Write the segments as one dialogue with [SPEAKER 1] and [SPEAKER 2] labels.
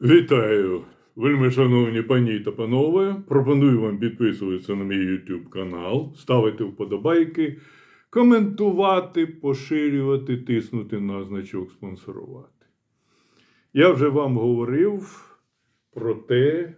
[SPEAKER 1] Вітаю, вельми шановні пані та панове. Пропоную вам підписуватися на мій YouTube канал, ставити вподобайки, коментувати, поширювати, тиснути на значок спонсорувати. Я вже вам говорив про те,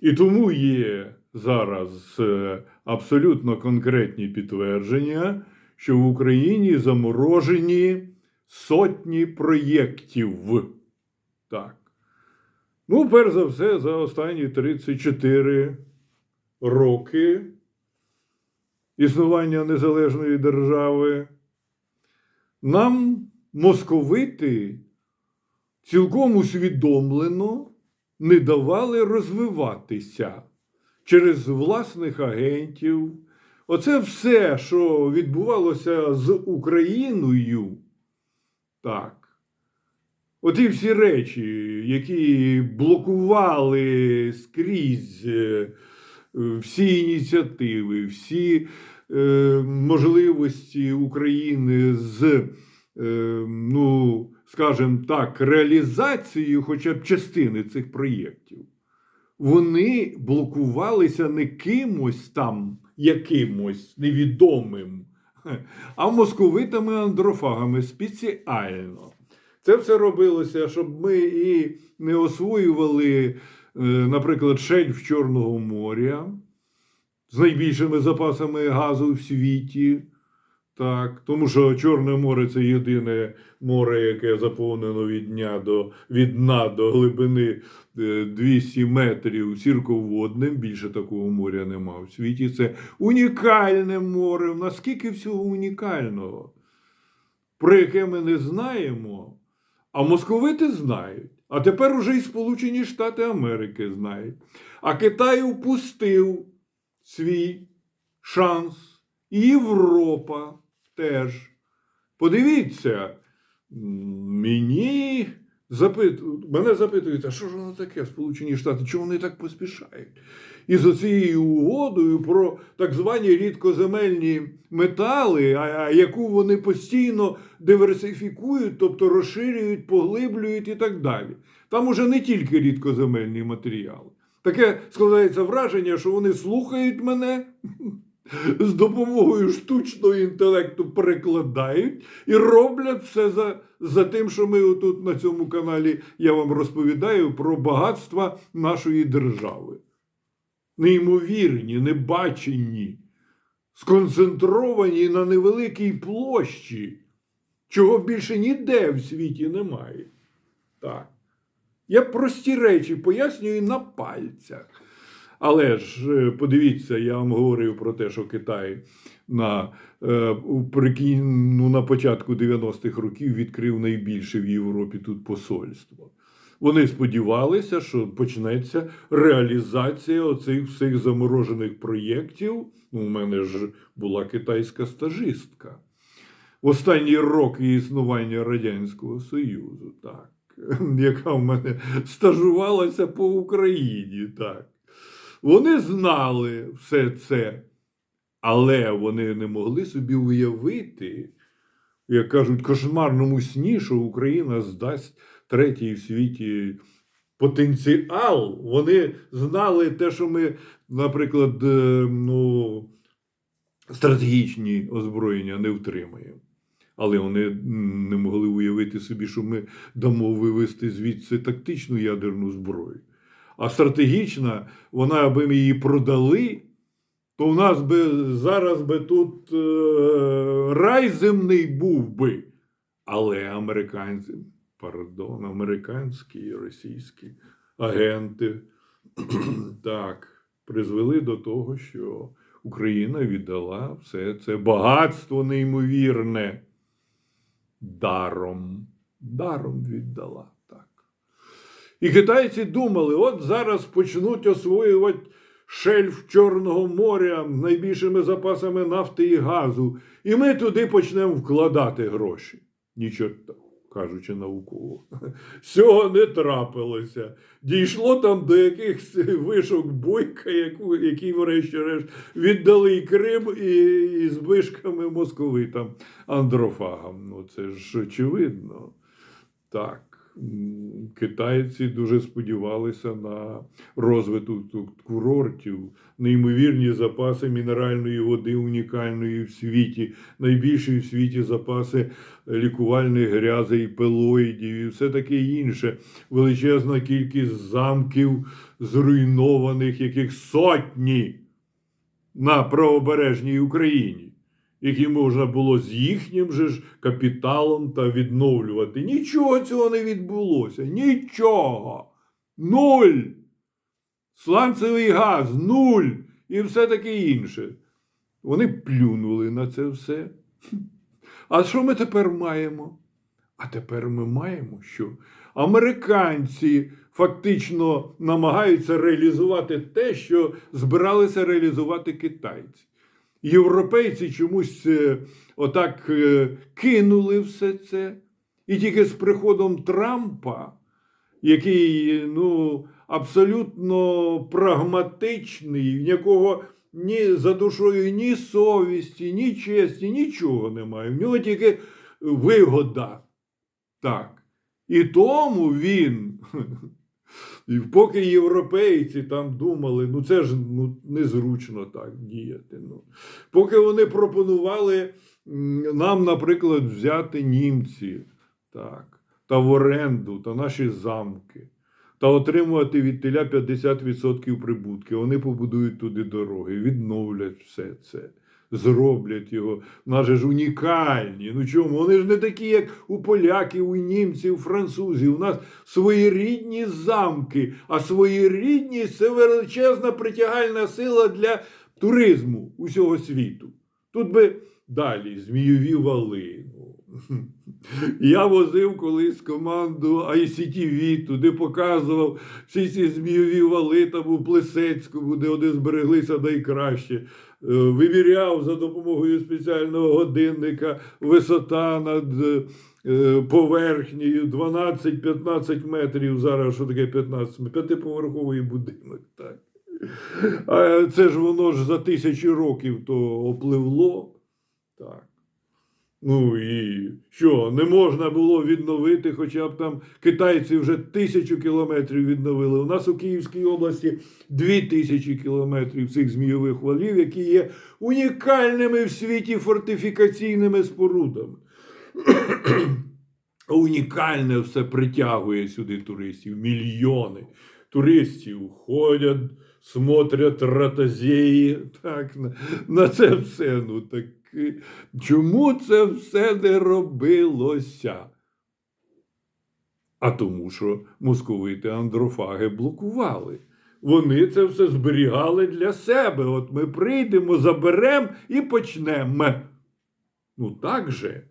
[SPEAKER 1] і тому є зараз е, абсолютно конкретні підтвердження, що в Україні заморожені сотні проєктів. Так. Ну, перш за все, за останні 34 роки існування незалежної держави нам московити цілком усвідомлено не давали розвиватися через власних агентів. Оце все, що відбувалося з Україною, так. Оті всі речі, які блокували скрізь е, всі ініціативи, всі е, можливості України з, е, ну, скажімо так, реалізацією хоча б частини цих проєктів, вони блокувалися не кимось там, якимось невідомим, а московитами андрофагами спеціально. Це все робилося, щоб ми і не освоювали, е, наприклад, шельф Чорного моря з найбільшими запасами газу в світі. Так, тому що Чорне море це єдине море, яке заповнено від дня до від дна до глибини е, 200 метрів сірководним. Більше такого моря нема в світі. Це унікальне море. Наскільки всього унікального, про яке ми не знаємо. А московити знають. А тепер уже і Сполучені Штати Америки знають. А Китай упустив свій шанс. І Європа теж. Подивіться, мені запит... мене запитують, а що ж воно таке, Сполучені Штати, чому вони так поспішають? І за цією угодою про так звані рідкоземельні метали, а, яку вони постійно диверсифікують, тобто розширюють, поглиблюють і так далі. Там уже не тільки рідкоземельні матеріали. Таке складається враження, що вони слухають мене. З допомогою штучного інтелекту перекладають і роблять все за, за тим, що ми тут на цьому каналі я вам розповідаю про багатства нашої держави. Неймовірні, небачені, сконцентровані на невеликій площі, чого більше ніде в світі немає. Так. Я прості речі пояснюю на пальцях. Але ж е, подивіться, я вам говорив про те, що Китай на, ну, на початку 90-х років відкрив найбільше в Європі тут посольство. Вони сподівалися, що почнеться реалізація оцих всіх заморожених проєктів. Ну, у мене ж була китайська стажистка. В останні роки існування Радянського Союзу, так, яка в мене стажувалася по Україні. так. Вони знали все це, але вони не могли собі уявити, як кажуть, кошмарному сні, що Україна здасть третій в світі потенціал. Вони знали те, що ми, наприклад, е, ну, стратегічні озброєння не втримаємо. Але вони не могли уявити собі, що ми дамо вивести звідси тактичну ядерну зброю. А стратегічна, вона аби ми її продали, то в нас би зараз би тут е, рай земний був би. Але американці, пардон, американські і російські агенти так, призвели до того, що Україна віддала все це багатство неймовірне. Даром. Даром віддала. Так. І китайці думали, от зараз почнуть освоювати шельф Чорного моря найбільшими запасами нафти і газу, і ми туди почнемо вкладати гроші. Нічого кажучи науково. Цього не трапилося. Дійшло там до якихось вишок бойка, які, врешті-решт, віддали і Крим і, і з вишками московитам андрофагам. Ну це ж очевидно. Так. Китайці дуже сподівалися на розвиток курортів, неймовірні запаси мінеральної води унікальної в світі, найбільші в світі запаси лікувальних грязей, пелоїдів і все таке інше. Величезна кількість замків зруйнованих, яких сотні на правобережній Україні, які можна було з їхнім же ж капіталом та відновлювати. Нічого цього не відбулося. Нічого. Нуль. Сланцевий газ, нуль. І все таке інше. Вони плюнули на це все. А що ми тепер маємо? А тепер ми маємо, що американці фактично намагаються реалізувати те, що збиралися реалізувати китайці. Європейці чомусь е, отак е, кинули все це. І тільки з приходом Трампа, який ну, абсолютно прагматичний, в якого ні за душою ні совісті, ні честі, нічого немає. В нього тільки вигода. Так. І тому він, і поки європейці там думали, ну це ж ну, незручно так діяти. Ну. Поки вони пропонували нам, наприклад, взяти німці так, та в оренду, та наші замки, та отримувати від теля 50% прибутки. Вони побудують туди дороги, відновлять все це. Зроблять його, же ж унікальні. Ну чому? Вони ж не такі, як у поляків, у німців, у французів. У нас своєрідні замки, а своєрідність це величезна притягальна сила для туризму усього світу. Тут би далі змійові вали. Ну. Я возив колись команду ICTV, туди показував всі ці змійові вали там у Плесецькому, де вони збереглися найкраще. Е, Вивіряв за допомогою спеціального годинника висота над е, поверхнею 12-15 метрів. Зараз що таке 15? П'ятиповерховий будинок. Так. А це ж воно ж за тисячі років то опливло. Так. Ну і що, не можна було відновити, хоча б там китайці вже тисячу кілометрів відновили. У нас у Київській області дві тисячі кілометрів цих змійових валів, які є унікальними в світі фортифікаційними спорудами. Унікальне все притягує сюди туристів. Мільйони туристів ходять, смотрять ратазеї. Так, на, це все. Ну, так, чому це все не робилося? А тому, що московити андрофаги блокували. Вони це все зберігали для себе. От ми прийдемо, заберемо і почнемо. Ну так же,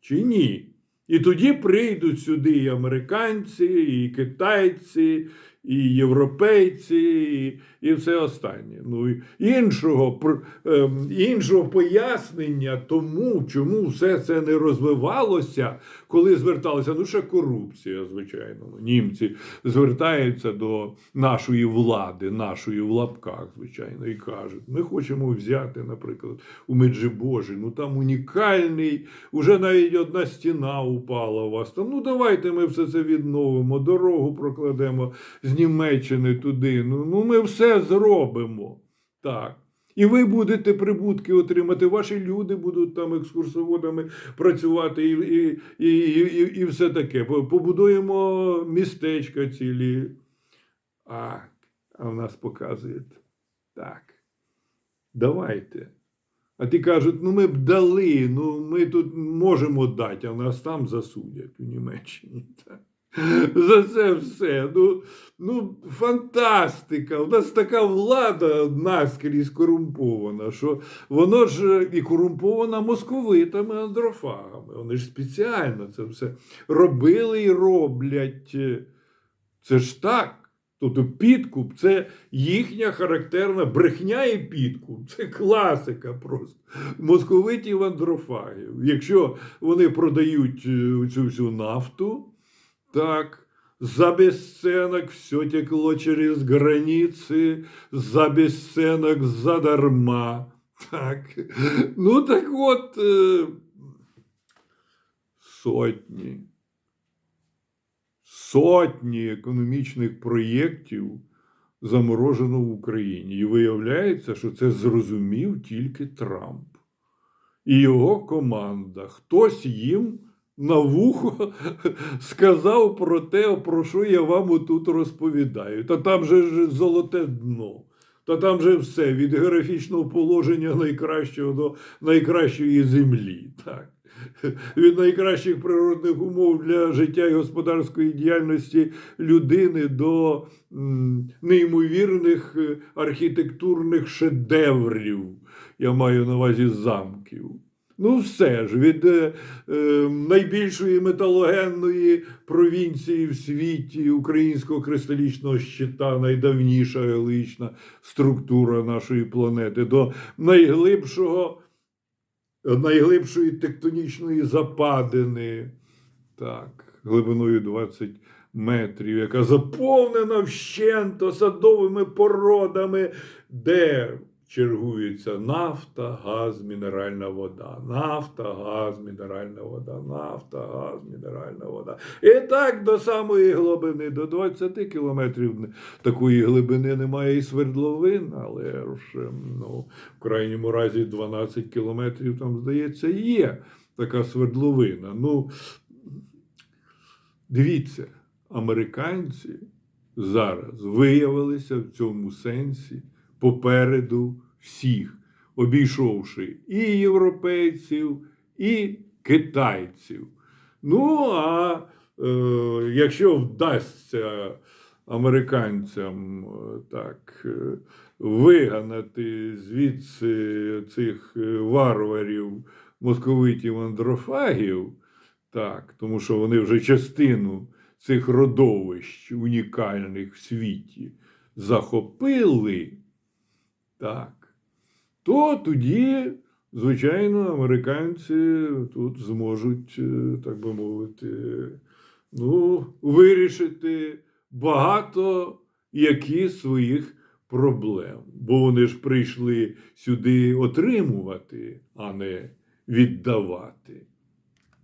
[SPEAKER 1] чи ні? І тоді прийдуть сюди і американці, і китайці, і європейці, і, і все останнє. Ну, іншого, ем, іншого пояснення тому, чому все це не розвивалося, коли зверталися. Ну, ще корупція, звичайно. Ну, Німці звертаються до нашої влади, нашої в лапках, звичайно, і кажуть: ми хочемо взяти, наприклад, у Меджибожі, ну там унікальний, уже навіть одна стіна упала у вас. Там, ну давайте ми все це відновимо, дорогу прокладемо Німеччини туди. Ну, ну ми все зробимо. Так. І ви будете прибутки отримати, ваші люди будуть там екскурсоводами працювати і, і, і, і, і все таке. Побудуємо містечка цілі. А, а в нас показують. Так. Давайте. А ті кажуть, ну ми б дали, ну ми тут можемо дати, а нас там засудять у Німеччині. Так. За це все. Ну, ну, фантастика. У нас така влада наскрізь корумпована, що воно ж і корумпована московитами андрофагами. Вони ж спеціально це все робили і роблять. Це ж так. Тобто підкуп це їхня характерна брехня і підкуп. Це класика просто московитів андрофагів. Якщо вони продають е, цю всю нафту, так, за бесценок все текло через границы, за бесценок задарма. Так. Ну так от е, сотні, сотні економічних проєктів заморожено в Україні. І виявляється, що це зрозумів тільки Трамп і його команда. Хтось їм на вухо сказав про те, про що я вам отут розповідаю. Та там же ж золоте дно. Та там же все від географічного положення найкращого до найкращої землі. Так. Від найкращих природних умов для життя і господарської діяльності людини до неймовірних е, архітектурних шедеврів. Я маю на увазі замків. Ну, все ж, від е, е, найбільшої металогенної провінції в світі українського кристалічного щита, найдавніша геологічна структура нашої планети, до найглибшого, найглибшої тектонічної западини, так, глибиною 20 метрів, яка заповнена вщенто садовими породами, де чергується нафта, газ, мінеральна вода, нафта, газ, мінеральна вода, нафта, газ, мінеральна вода. І так до самої глибини, до 20 кілометрів такої глибини немає і свердловин, але ж ну, в крайньому разі 12 кілометрів там, здається, є така свердловина. Ну, дивіться, американці зараз виявилися в цьому сенсі попереду всіх, обійшовши і європейців, і китайців. Ну, а е, якщо вдасться американцям е, так е, виганати звідси цих е, варварів, московитів андрофагів, так, тому що вони вже частину цих родовищ унікальних в світі захопили, так, то тоді, звичайно, американці тут зможуть, е, так би мовити, ну, вирішити багато які своїх проблем. Бо вони ж прийшли сюди отримувати, а не віддавати.